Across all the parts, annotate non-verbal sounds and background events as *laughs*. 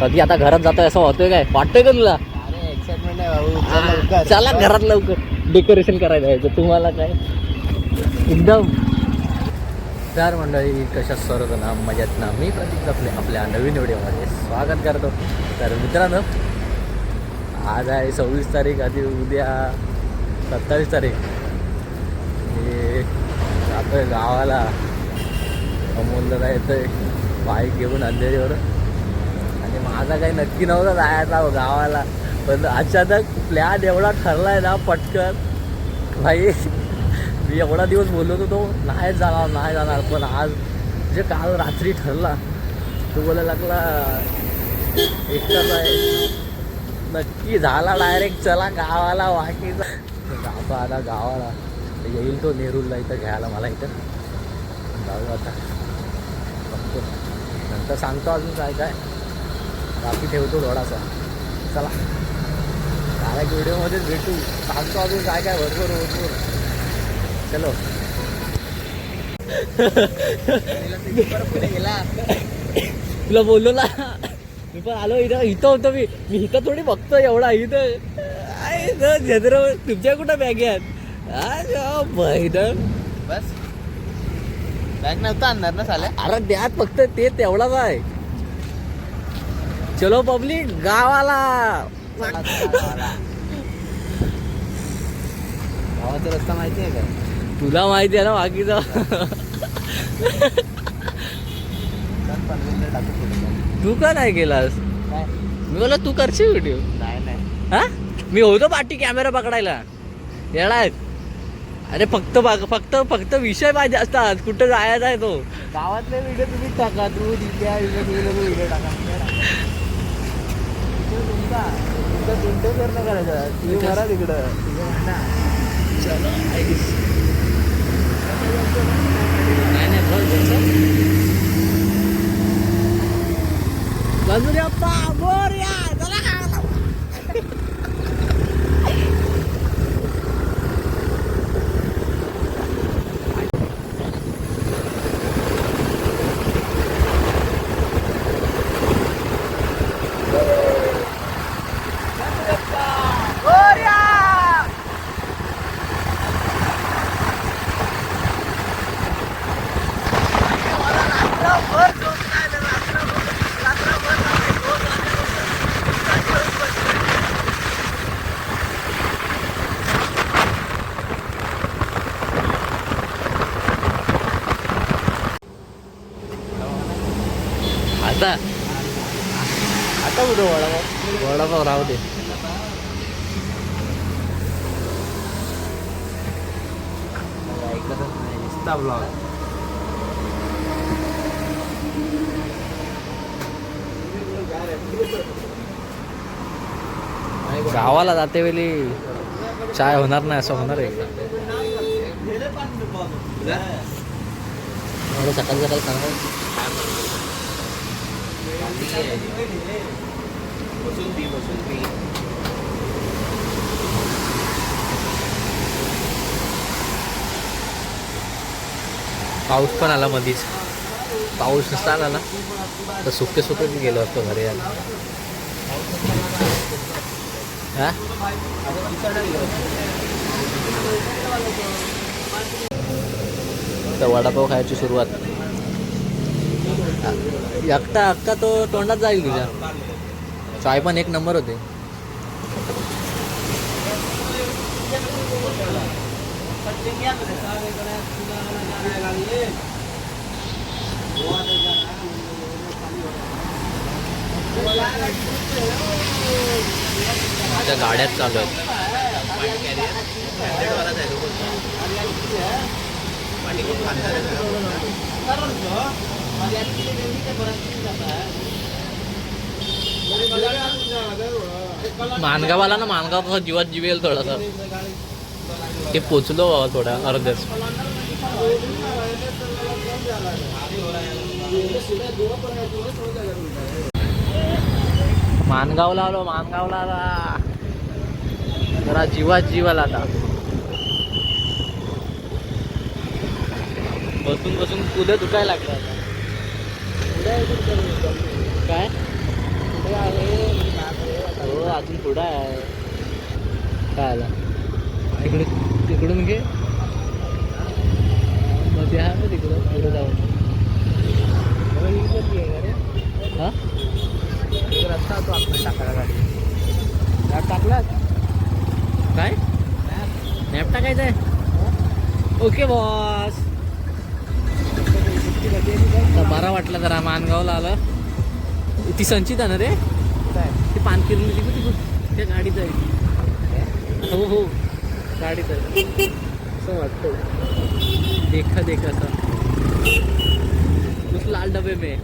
कधी आता घरात जातोय असं होतोय काय? वाटतंय का तुला? चल घरात लवकर. डेकोरेशन करायला यायचं. तुम्हाला काय? एकदम. तर मंडळी कशा ना मजेत ना? मी प्रतीक आपले आपल्या नवीन व्हिडिओमध्ये स्वागत करतो. तर मित्रांनो आज आहे सव्वीस तारीख आधी उद्या सत्तावीस तारीख. मी जातोय गावाला. अमोलला येतोय बाईक घेऊन अंधेरीवर आणि माझा काही नक्की नव्हता जायचा हो गावाला. पण अचानक प्लॅन एवढा ठरलाय ना पटकन. भाई मी एवढा दिवस बोललो होतो तो नाही जाणार नाही जाणार. पण आज जे काल रात्री ठरला तो बोलायला लागला एकटाच आहे. नक्की झाला डायरेक्ट चला गावाला वाकीचा गाव आता गावाला. येईल तो नेरूरला इथं घ्यायला मला इथं. जाऊ आता. बघतो. नंतर सांगतो अजून काय काय. बाकी ठेवतो थोडासा. चला. डायरेक्ट व्हिडिओमध्येच भेटू. सांगतो अजून काय काय भरपूर भरपूर. चलो. तुला बोललो ना. मी पण आलो इथं. इथं होतो मी. मी इथं थोडी बघतो एवढा. इथं. झेंद्र तुमच्या कुठं बॅग आहेत? बस. बॅग नव्हता आणणार ना साल्या? अरे द्यात फक्त ते तेवढाच आहे. चलो पब्लिक गावाला. गावाचा रस्ता माहिती आहे का? तुला माहिती आहे ना बाकीचा. तू का नाही केलास? मी बोला तू करशील व्हिडिओ नाही नाही हा? मी होतो पाठी कॅमेरा पकडायला. येणार अरे फक्त फक्त फक्त विषय पाहिजे असतात. कुठं जायचा आहे तो. गावातले व्हिडिओ तुम्ही टाका. तू तिथे व्हिडिओ टाका. करणं करायचं तुम्ही करा तिकडं. नाही नाही बस बस गणपती बाप्पा मोरया चला गावाला. आता. आता कुठं वडापाव? वडापाव राहू दे. ऐकतच नाही नुसता ब्लॉग गावाला जाते वेळी चाय होणार नाही असं होणार आहे. सकाळ सकाळ सांगा. बसून पी बसून पी पाऊस पण आला मधीच. पाऊस नसता आला ना तर सुके सुके मी गेलो असतो घरी यायला. हा? तर वडापाव खायची सुरुवात. एकटा एकटा तो तोंडात जाईल तुझ्या. चाय पण एक नंबर होते. माझ्या गाड्यात चालू आहेत मानगावाला ना मानगाव कसा जीवात जीव येईल थोडासा. ते पोचलो बाबा थोडा अर्ध्याच मानगावला आलो मानगावला आला. जरा जीवात जीवाला आता. बसून बसून कुदे दुखायला लागलं आता. काय? आहे हो अजून पुढं आहे. काय आला इकडे तिकडून घे. मध्ये आहे ना तिकडं पुढे जाऊन. बघा, रस्ता तो आपण टाकायला गाडी गाडी टाकलात काय? मॅप टाकायचं आहे. ओके बॉस आता बरा वाटला जरा मानगावला आलं. ती संचित आहे ना रे? काय? ती पानकिरली ती कुठे त्या गाडीचं आहे. हो हो. गाडीचं आहे. असं वाटतं देखा देखा सा उस लाल डबे में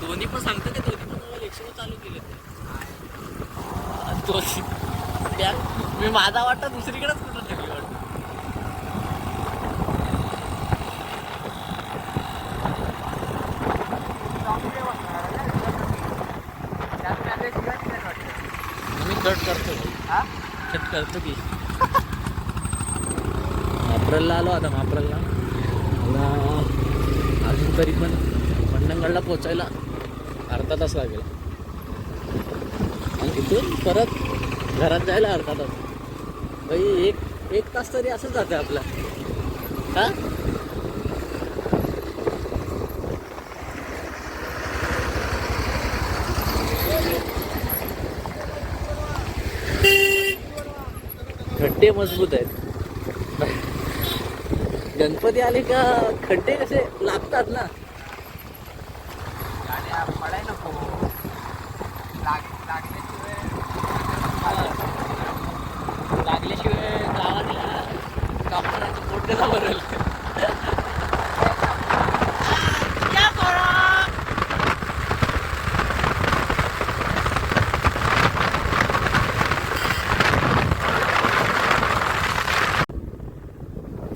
दोन्ही पण सांगतो ते दोन्ही पण मोबाईल एकशे चालू केले दोन्ही त्या मी माझा वाटतं दुसरीकडेच कुठं ठेवली वाटतं? मी कट करतो कट करतो की. माप्रलला आलो आता माप्रलला मला अजून तरी पण मंडणगडला पोचायला अर्धा तास लागेल. आणि तिथून परत घरात जायला अर्धा तास. भाई एक एक तास तरी असंच जातं आपला. हा? खड्डे मजबूत आहेत. गणपती आले का खड्डे कसे लागतात ना? कापडाचं पोट कसा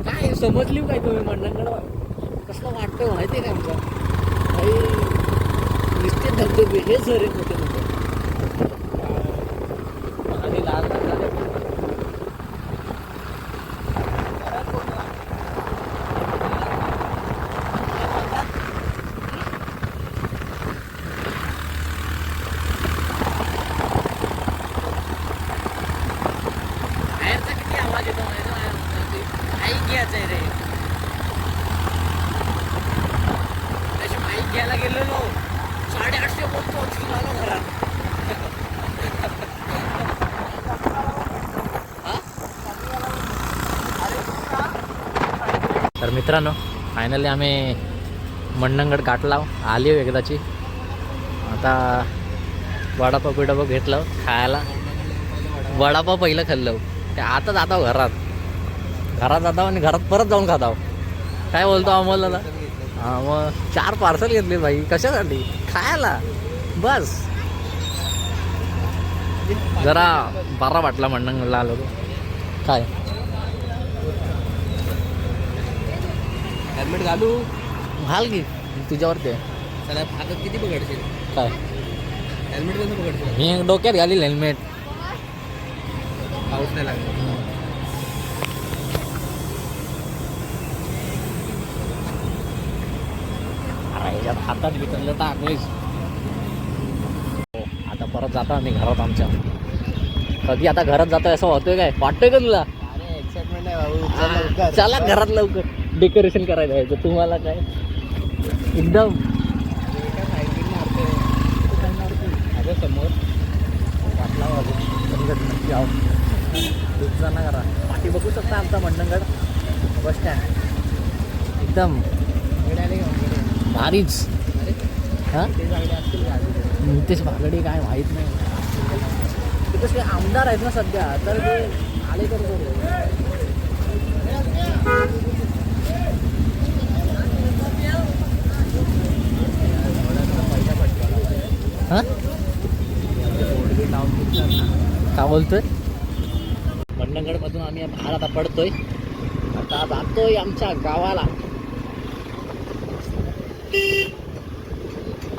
काय समजली काय तुम्ही मंडणगड कसलं वाटतं माहिती आहे का आमचं? काही निश्चित धबधबे हे झरे मोठे मोठे आणि लाल लाल झाले बाहेरचा किती आवाज येतो माहिती आहे का? माईक घ्यायचं आहे रे तशी माईक घ्यायला गेलेलो साडेआठशे बोट पोहोचून आलो घरात हा? तर मित्रांनो फायनली आम्ही मंडणगड गाठला आली हो एकदाची. आता वडापाव बिडापाव घेतलं हो, खायला. वडापाव पहिलं खाल्लं हो. ते आता जातो घरात. घरात जातो आणि घरात परत जाऊन खातो काय बोलतो अमोलला हां मग चार पार्सल घेतले भाई. कशासाठी? खायला. बस. जरा बरा वाटला मंडणगडला आलो काय? हेल्मेट घालू. घाल की तुझ्यावरती. आहे. त्याला हातात किती पकडशील? काय? हेल्मेट कसं पकडशील? मी डोक्यात घालील हेल्मेट. पाऊस नाही लागला. अरे याच्यात हातात विकलं तर आम्हीच हो, आता परत जातो आम्ही घरात आमच्या. कधी आता घरात जातोय असं होतोय काय? वाटतंय का तुला? अरे एक्साइटमेंट आहे भाऊ. चला घरात लवकर. डेकोरेशन करायला जायचं तुम्हाला काय? एकदम. समोर वाटला बाजू मंडणगड दुसरा करा. पाठी बघू शकता आमचा मंडणगड. बस स्टँड एकदम. भारीच. अरे हां? नितेश भागडे काय माहीत नाही. ते आमदार आहेत ना सध्या. तर ते आले तर बरं. हां? का बोलतोय? मंडणगडमधून आम्ही बाहेर आता पडतोय. आता जातोय आमच्या गावाला.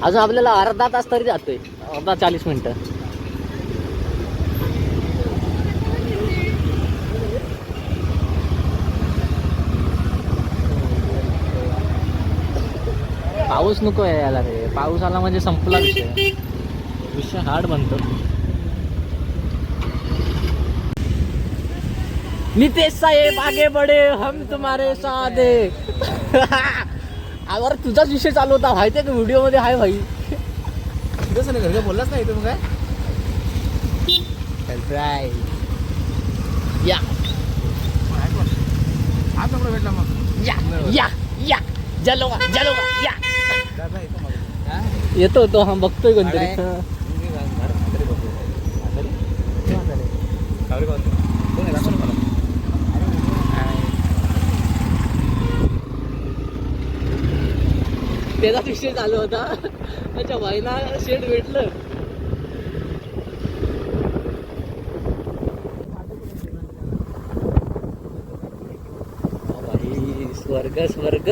अजून आपल्याला अर्धा तास तरी जातोय. अर्धा चाळीस मिनटं. पाऊस नको आहे याला रे. पाऊस आला म्हणजे संपला विषय. विषय हार्ड बनतो. नितेश साहेब आगे बडे हम तुम्हारे साथ है *laughs* अरे तुझाच विषय चालू होता. माहितीये का व्हिडिओमध्ये आहे भाई तसं नाही बोललाच नाही तुम्ही काय? या. आज नंबर भेटला मग. या या या. जलोगा जलोगा या. येतो तो हा बघतोय कोणतरी. त्याचा विषय चालू होता. त्याच्या भाईना शेट भेटलं. स्वर्ग स्वर्ग.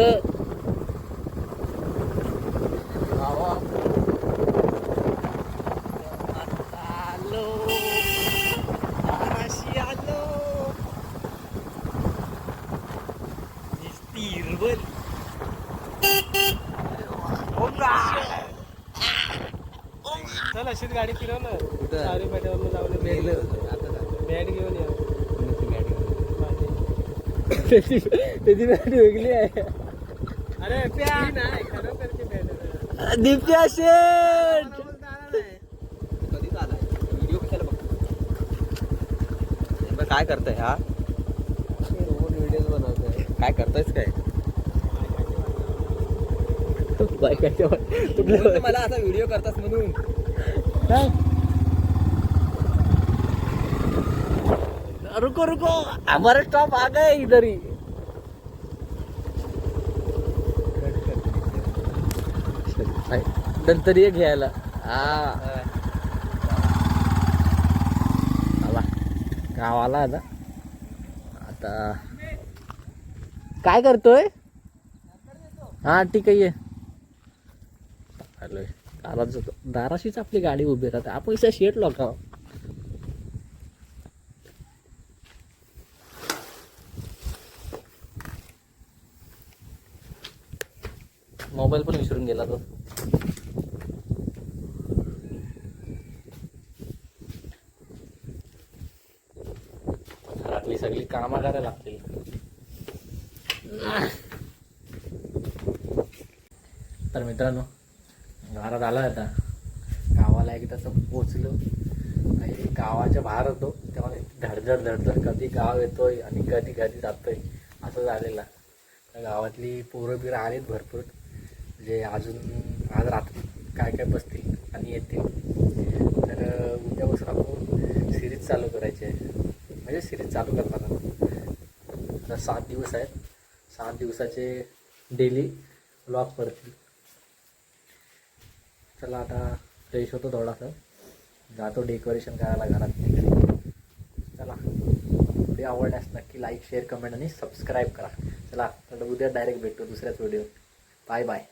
चल अशीच गाडी फिरवलं कुठं? सारी पेट्यावरून जाऊन बॅट घेऊन ये. त्याची *laughs* त्याची बॅट वेगळी आहे. अरे नाही बॅट दिप्या व्हिडिओ कशाला बघ. काय करताय हा? व्हिडिओ बनवतोय. काय करतायच काय? मला असा व्हिडिओ करतास म्हणून. रुको रुको. हमारा स्टॉप आ गए इधर. ही नंतर ये घ्यायला. हा. आला गावाला आता आता. काय करतोय? हा ठीक आहे आलोय. दारात जातो दाराशीच आपली गाडी उभी राहते. आपण इथे शेट लोक मोबाईल पण विसरून गेला तो. घरातली सगळी कामं करायला लागतील. तर मित्रांनो घरात आला आता गावाला एकदा तसं पोचलो आणि गावाच्या बाहेर होतो. तेव्हा धडधड धडधड. कधी गाव येतोय आणि कधी कधी जातोय. असं झालेला. तर गावातली पोरं बिरं आलीत भरपूर. जे अजून आज रात्री काय काय बसतील आणि येतील. तर उद्यापासून आपण सिरीज चालू करायची. आहे म्हणजे सिरीज चालू करणार आता सात दिवस आहेत. सात दिवसाचे डेली ब्लॉग पडतील चला आता फ्रेश होतो थोडासा. जातो डेकोरेशन करायला घरात. तिकडे चला. व्हिडिओ आवडल्यास नक्की लाईक शेअर कमेंट आणि सबस्क्राईब करा. चला तर उद्या डायरेक्ट भेटतो दुसऱ्याच व्हिडिओ बाय बाय